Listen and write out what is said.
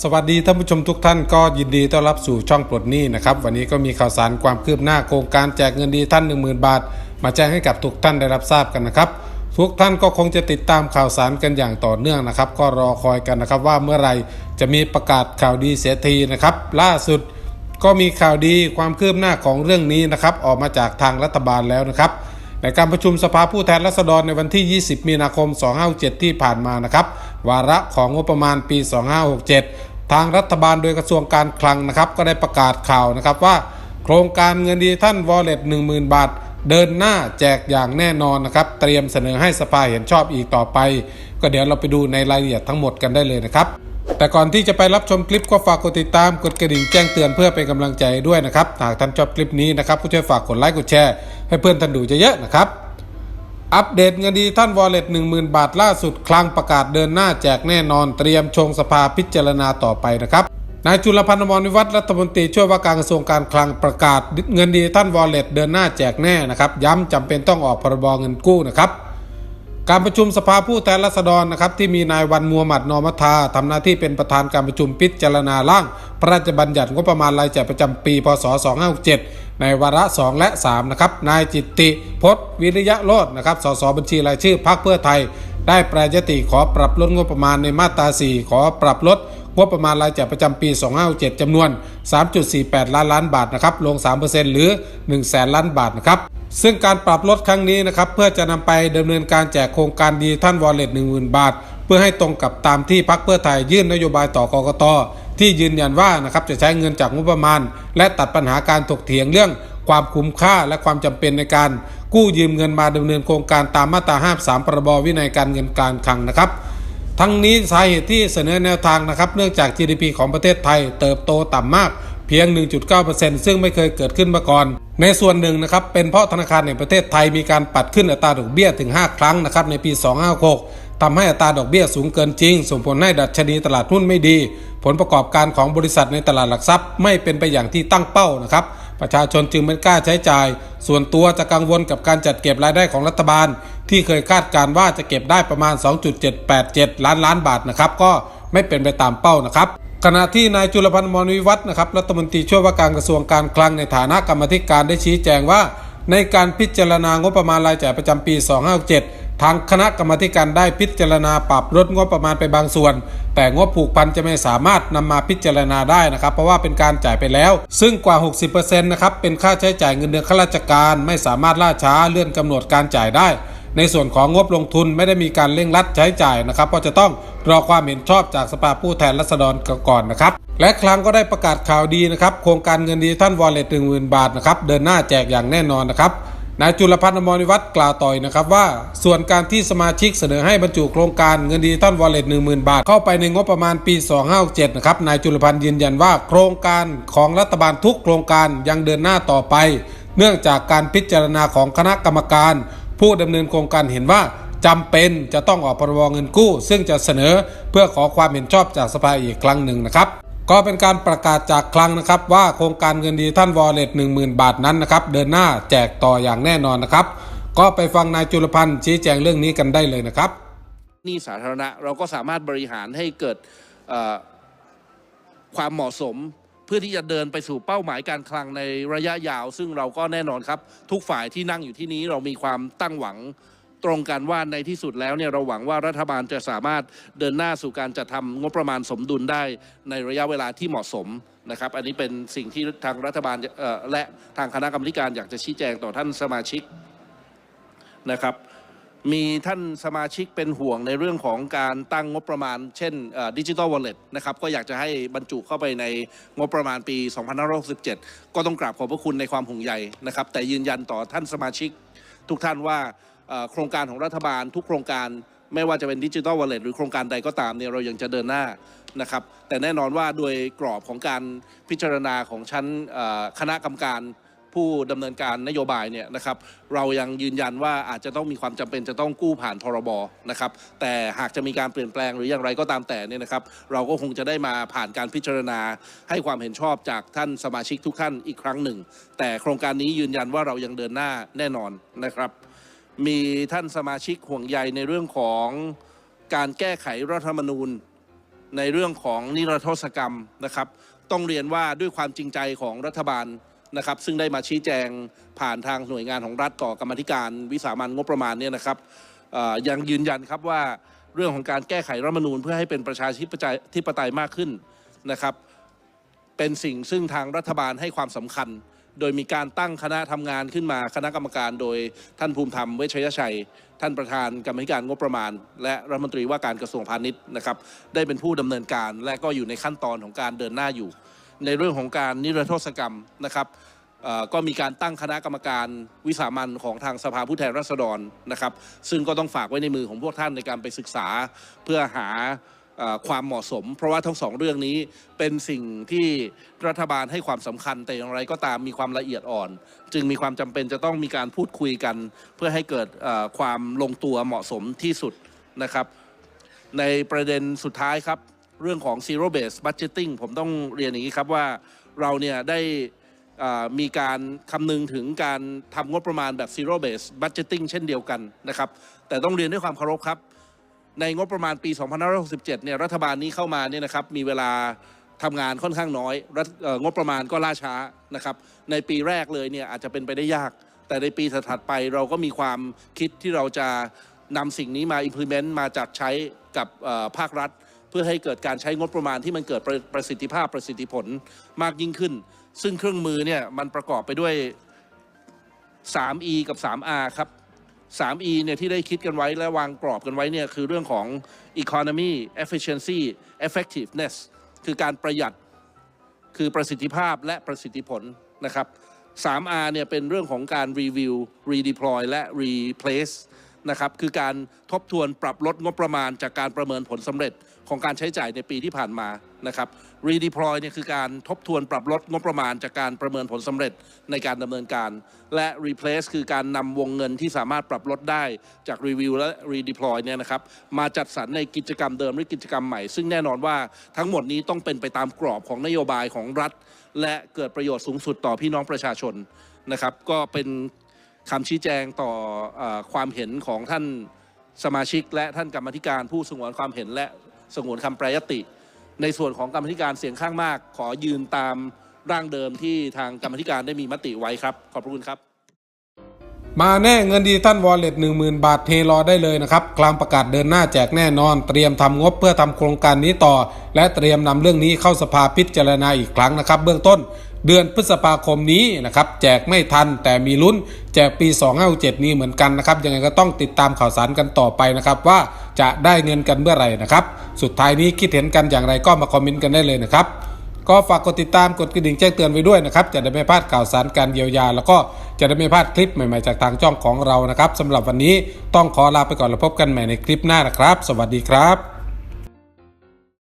สวัสดีท่านผู้ชมทุกท่านก็ยินดีต้อนรับสู่ช่องปลดหนี้นะครับ วันนี้ก็มีข่าวสารความคืบหน้าโครงการแจกเงินดีท่าน 10,000 บาท มาแจ้งให้กับทุกท่านได้รับทราบกันนะครับ ทุกท่านก็คงจะติดตามข่าวสารกันอย่างต่อเนื่องนะครับ ก็รอคอยกันนะครับว่าเมื่อไหรจะมีประกาศข่าวดีเสียทีนะครับ ล่าสุดก็มีข่าวดีความคืบหน้าของเรื่องนี้นะครับ ออกมาจากทางรัฐบาลแล้วนะครับ ในการประชุมสภาผู้แทนราษฎรในวันที่ 20 มีนาคม 2567 ที่ผ่านมานะครับ วาระของงบประมาณปี 2567 ทางรัฐบาลโดยกระทรวงการคลังนะครับ ก็ได้ประกาศข่าวนะครับว่า โครงการเงินดีท่านวอลเล็ต10,000 บาท เดินหน้าแจกอย่างแน่นอนนะครับ เตรียมเสนอให้สภาเห็นชอบอีกต่อไป ก็เดี๋ยวเราไปดูในรายละเอียดทั้งหมดกันได้เลยนะครับ แต่ก่อนที่จะไปรับชมคลิปก็ฝากกดติดตามกดกระดิ่งแจ้งเตือนเพื่อเป็นกำลังใจด้วยนะครับหากท่านชอบคลิปนี้นะครับผู้ช่วยฝากกดไลค์กดแชร์ให้เพื่อนท่านดูเยอะๆนะครับอัปเดตเงินดีท่านวอลเล็ต10,000 บาทล่าสุดคลังประกาศเดินหน้าแจกแน่นอนเตรียมชงสภาพิจารณาต่อไปนะครับนายจุลพันธ์มรวิวัฒน์รัฐมนตรีช่วยว่าการกระทรวงการคลังประกาศเงินดีท่านวอลเล็ตเดินหน้าแจกแน่นะครับ ย้ำจำเป็นต้องออกพรบเงินกู้นะครับ การประชุมสภาผู้แทนราษฎรนะครับที่มีนายวันมูฮัมหมัดนอมัทาทำหน้าที่เป็นประธานการประชุมพิจารณาร่าง พระราชบัญญัติงบประมาณรายจ่ายประจำปีพศ 2567 ในวาระ 2 และ 3 นะครับ นายจิตติพจน์วิริยะโลดนะครับสสบัญชีรายชื่อพรรคเพื่อไทย ได้แปรยติขอปรับลดงบประมาณในมาตรา 4 ขอปรับลดงบประมาณรายจ่ายประจำปี 2567จำนวน 3.48 ล้านล้านบาทนะครับลง 3%หรือ1แสนล้านบาทนะครับ ซึ่งการปรับลดครั้งนี้นะครับเพื่อจะนำไปดำเนินการแจกโครงการดีท่านวอลเล็ต10,000บาท เพื่อให้ตรงกับตามที่พักเพื่อไทยยื่นนโยบายต่อกกตที่ยืนยันว่านะครับจะใช้เงินจากงบประมาณ และตัดปัญหาการถกเถียงเรื่องความคุ้มค่าและความจำเป็นในการ กู้ยืมเงินมาดำเนินโครงการตามมาตรา53พระบวินัยการเงินการคลังนะครับ ทั้งนี้สาเหตุที่เสนอแนวทางนะครับ เนื่องจาก GDP ของประเทศไทย เติบโตต่ำมากเพียง 1.9%ซึ่งไม่เคยเกิดขึ้นมาก่อน ในส่วนหนึ่งนะครับเป็นเพราะธนาคารแห่งประเทศไทยมีการปัดขึ้นอัตราดอกเบี้ยถึง 5 ครั้งนะครับในปี 256ทำให้อัตราดอกเบี้ยสูงเกินจริง ส่งผลให้ดัชนีตลาดหุ้นไม่ดี ผลประกอบการของบริษัทในตลาดหลักทรัพย์ ไม่เป็นไปอย่างที่ตั้งเป้านะครับประชาชนจึงไม่กล้าใช้จ่าย ส่วนตัวจะกังวลกับการจัดเก็บรายได้ของรัฐบาล ที่เคยคาดการณ์ว่าจะเก็บได้ประมาณ 2.787 ล้านล้านบาทนะครับก็ไม่เป็นไปตามเป้านะครับ ขณะที่นายจุลพันธ์มรวิวัฒน์นะครับรัฐมนตรีช่วยว่าการกระทรวงการคลังในฐานะกรรมธิการได้ชี้แจงว่า ในการพิจารณางบประมาณรายจ่ายประจำปี 257ทางคณะกรรมการได้พิจารณาปรับลดงบประมาณไปบางส่วน แต่งบผูกพันจะไม่สามารถนำมาพิจารณาได้นะครับ เพราะว่าเป็นการจ่ายไปแล้ว ซึ่งกว่า 60%นะครับเป็นค่าใช้จ่ายเงินเดือนข้าราชการ ไม่สามารถล่าช้าเลื่อนกำหนดการจ่ายได้ ในส่วนของงบลงทุนไม่ได้มีการเร่งรัดใช้จ่ายนะครับเพราะจะต้องรอความเห็นชอบจากสภาผู้แทนราษฎรก่อนนะครับและครั้งก็ได้ประกาศข่าวดีนะครับโครงการเงินดีท่านวอลเล็ตหนึ่งหมื่นบาทนะครับเดินหน้าแจกอย่างแน่นอนนะครับนายจุลพันธ์อมรวิวัฒน์กล่าวต่อยนะครับว่าส่วนการที่สมาชิกเสนอให้บรรจุโครงการเงินดีท่านวอลเล็ตหนึ่งหมื่นบาท เข้าไปในงบประมาณปี 2567นะครับนายจุลพันธ์ยืนยันว่าโครงการของรัฐบาลทุกโครงการยังเดินหน้าต่อไป เนื่องจากการพิจารณาของคณะกรรมการ ผู้ดำเนินโครงการเห็นว่าจำเป็นจะต้องออกพรบเงินกู้ ซึ่งจะเสนอเพื่อขอความเห็นชอบจากสภาอีกครั้งหนึ่งนะครับก็เป็นการประกาศจากคลังนะครับ ว่าโครงการเงินดีท่านวอลเล็ต1 0,000 บาทนั้นนะครับเดินหน้าแจกต่ออย่างแน่นอนนะครับ ก็ไปฟังนายจุลพันธ์ชี้แจงเรื่องนี้กันได้เลยนะครับนี้สาธารณะเราก็สามารถบริหารให้เกิดความเหมาะสม พื่อที่จะเดินไปสู่เป้าหมายการคลังในระยะยาว ซึ่งเราก็แน่นอนครับ ทุกฝ่ายที่นั่งอยู่ที่นี้เรามีความตั้งหวังตรงกันว่าในที่สุดแล้วเนี่ยเราหวังว่ารัฐบาลจะสามารถเดินหน้าสู่การจัดทำงบประมาณสมดุลได้ในระยะเวลาที่เหมาะสมนะครับ อันนี้เป็นสิ่งที่ทางรัฐบาลและทางคณะกรรมการอยากจะชี้แจงต่อท่านสมาชิกนะครับ มีท่านสมาชิกเป็นห่วงในเรื่องของการตั้งงบประมาณ เช่นดิจิ t a ลวอลเล็ตนะครับก็อยากจะให้บรรจุเข้าไปในงบประมาณปี 2567 ก็ต้องกราบขอบพระคุณในความห่วงใยนะครับ แต่ยืนยันต่อท่านสมาชิกทุกท่านว่าโครงการของรัฐบาลทุกโครงการไม่ว่าจะเป็นดิจิ t a ลวอลเล็ตหรือโครงการใดก็ตามเนี่ยเรายังจะเดินหน้านะครับแต่แน่นอนว่าโดยกรอบของการพิจารณาของชั้นคณะกรรมการ ผู้ดำเนินการนโยบายเนี่ยนะครับเรายังยืนยันว่าอาจจะต้องมีความจำเป็นจะต้องกู้ผ่านพรบนะครับแต่หากจะมีการเปลี่ยนแปลงหรืออย่างไรก็ตามแต่เนี่ยนะครับเราก็คงจะได้มาผ่านการพิจารณา ให้ความเห็นชอบจากท่านสมาชิกทุกท่านอีกครั้งหนึ่ง แต่โครงการนี้ยืนยันว่าเรายังเดินหน้าแน่นอนนะครับ มีท่านสมาชิกห่วงใยในเรื่องของการแก้ไขรัฐธรรมนูญ ในเรื่องของนิรโทษกรรมนะครับ ต้องเรียนว่าด้วยความจริงใจของรัฐบาล นะครับ ซึ่งได้มาชี้แจงผ่านทางหน่วยงานของรัฐต่อกรรมธิการวิสามันงบประมาณเนี่ยนะครับยังยืนยันครับว่าเรื่องของการแก้ไขรัฐมนูญเพื่อให้เป็นประชาธิปไตยมากขึ้นนะครับ เป็นสิ่งซึ่งทางรัฐบาลให้ความสำคัญ โดยมีการตั้งคณะทำงานขึ้นมาคณะกรรมการโดยท่านภูมิธรรมเวชยชัย ท่านประธานกรรมธิการงบประมาณ และรัฐมนตรีว่าการกระทรวงพาณิชย์นะครับ ได้เป็นผู้ดำเนินการ และก็อยู่ในขั้นตอนของการเดินหน้าอยู่ ในเรื่องของการนิรโทษกรรมนะครับก็มีการตั้งคณะกรรมการวิสามันของทางสภาผู้แทนราษฎรนะครับ ซึ่งก็ต้องฝากไว้ในมือของพวกท่านในการไปศึกษาเพื่อหาอความเหมาะสม เพราะว่าทั้งสองเรื่องนี้เป็นสิ่งที่รัฐบาลให้ความสำคัญแต่อย่างไรก็ตามมีความละเอียดอ่อน จึงมีความจำเป็นจะต้องมีการพูดคุยกัน เพื่อให้เกิดความลงตัวเหมาะสมที่สุดนะครับ ในประเด็นสุดท้ายครับ เรื่องของ zero base budgeting ผมต้องเรียนอย่างนี้ครับว่าเราเนี่ยได้มีการคำนึงถึงการทำงบประมาณแบบ zero base budgeting เช่นเดียวกันนะครับ แต่ต้องเรียนด้วยความเคารพครับ ในงบประมาณปี 2567 เนี่ยรัฐบาลนี้เข้ามาเนี่ยนะครับมีเวลาทำงานค่อนข้างน้อยงบประมาณก็ล่าช้านะครับ ในปีแรกเลยเนี่ยอาจจะเป็นไปได้ยาก แต่ในปีถัดไปเราก็มีความคิดที่เราจะนำสิ่งนี้มา implement มาจัดใช้กับภาครัฐ เพื่อให้เกิดการใช้งบประมาณที่มันเกิดประประสิทธิภาพประสิทธิผลมากยิ่งขึ้น ซึ่งเครื่องมือเนี่ยมันประกอบไปด้วย 3E กับ 3R ครับ 3E เนี่ยที่ได้คิดกันไว้และวางกรอบกันไว้เนี่ยคือเรื่องของ economy efficiency effectiveness คือการประหยัดคือประสิทธิภาพและประสิทธิผลนะครับ 3R เนี่ยเป็นเรื่องของการ review redeploy และ replace นะครับคือการทบทวนปรับลดงบประมาณจากการประเมินผลสำเร็จของการใช้จ่ายในปีที่ผ่านมานะครับ redeploy เนี่ยคือการทบทวนปรับลดงบประมาณจากการประเมินผลสำเร็จในการดำเนินการ และ replace คือการนำวงเงินที่สามารถปรับลดได้จาก review และ redeploy เนี่ยนะครับมาจัดสรรในกิจกรรมเดิมหรือกิจกรรมใหม่ ซึ่งแน่นอนว่าทั้งหมดนี้ต้องเป็นไปตามกรอบของนโยบายของรัฐ และเกิดประโยชน์สูงสุดต่อพี่น้องประชาชนนะครับก็เป็น คำชี้แจงต่ออความเห็นของท่านสมาชิก และท่านกรรมธิการผู้สงวนความเห็นและสงวนคำแปรยติ ในส่วนของกรรมธิการเสียงข้างมาก ขอยืนตามร่างเดิมที่ทางกรรมธิการได้มีมติไว้ครับ ขอบพระคุณครับ มาแน่เงินดีท่านวอลเล็ต1 0,000บาทเทรอได้เลยนะครับกลางประกาศเดินหน้าแจกแน่นอน เตรียมทำงบเพื่อทำโครงการนี้ต่อ และเตรียมนำเรื่องนี้เข้าสภาพิจารณาอีกครั้งนะครับ เบื้องต้นเดือนพฤษภาคมนี้นะครับแจกไม่ทันแต่มีลุ้นแจกปี 2567 นี้เหมือนกันนะครับยังไงก็ต้องติดตามข่าวสารกันต่อไปนะครับ ว่าจะได้เงินกันเมื่อไหร่นะครับ สุดท้ายนี้คิดเห็นกันอย่างไรก็มาคอมเมนต์กันได้เลยนะครับก็ฝากกดติดตามกดกระดิ่งแจ้งเตือนไว้ด้วยนะครับจะได้ไม่พลาดข่าวสารการเยียวยา แล้วก็ จะได้ไม่พลาดคลิปใหม่ๆจากทางช่องของเรานะครับสำหรับวันนี้ต้องขอลาไปก่อนแล้วพบกันใหม่ในคลิปหน้านะครับ สวัสดีครับ